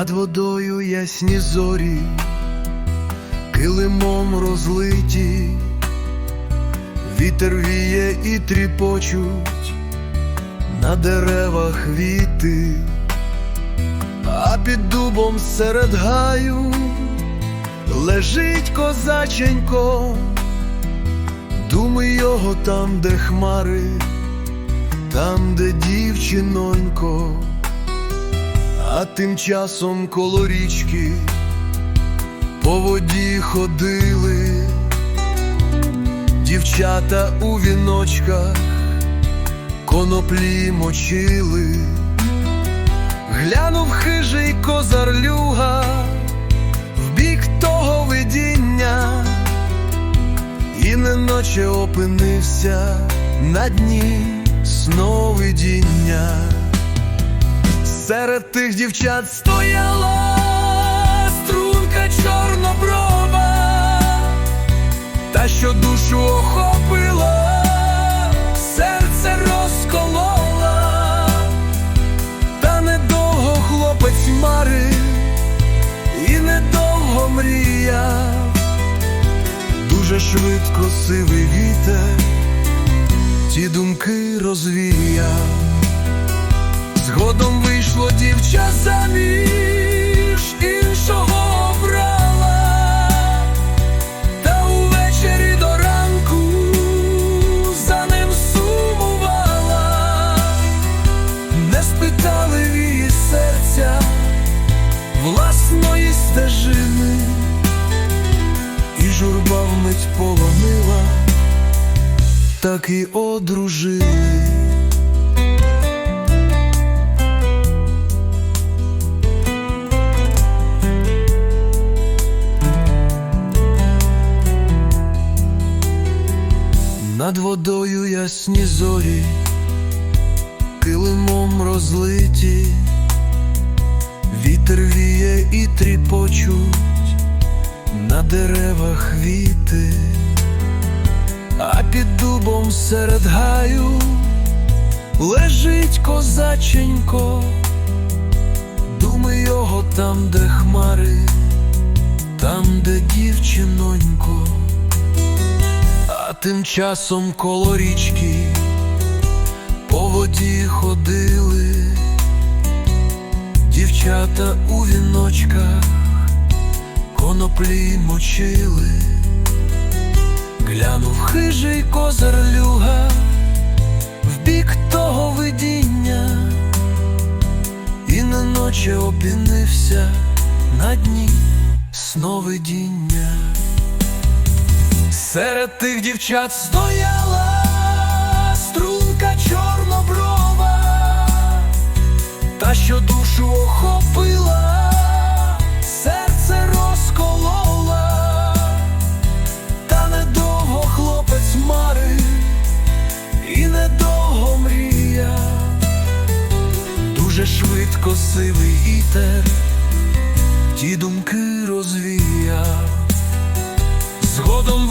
Над водою ясні зорі, килимом розлиті, вітер віє і тріпочуть на деревах віти, а під дубом серед гаю лежить козаченько, думи його там, де хмари, там, де дівчинонько. А тим часом коло річки по воді ходили дівчата у віночках коноплі мочили, глянув хижий козарлюга в бік того видіння, і неначе опинився на дні сновидіння. Серед тих дівчат стояла струнка чорноброва, та що душу охопила, серце розколола, та недовго хлопець марив і недовго мріяв, дуже швидко сивий вітер, ті думки розвіяв. Згодом вийшло дівча заміж, іншого обрала, та увечері до ранку за ним сумувала, не спитали в її серця власної стежини, і журба вмить полонила, так і одружили. Над водою ясні зорі, килимом розлиті, вітер віє і тріпочуть на деревах віти, а під дубом серед гаю лежить козаченько, думи його там, де хмари, там, де дівчинонько. Тим часом коло річки по воді ходили дівчата у віночках коноплі мочили, глянув хижий козарлюга в бік того видіння, і неначе опінився на дні сновидіння. Серед тих дівчат стояла струнка чорноброва, та що душу охопила, серце розколола, та недовго хлопець марив і недовго мріяв, дуже швидко сивий вітер ті думки розвіяв. Згодом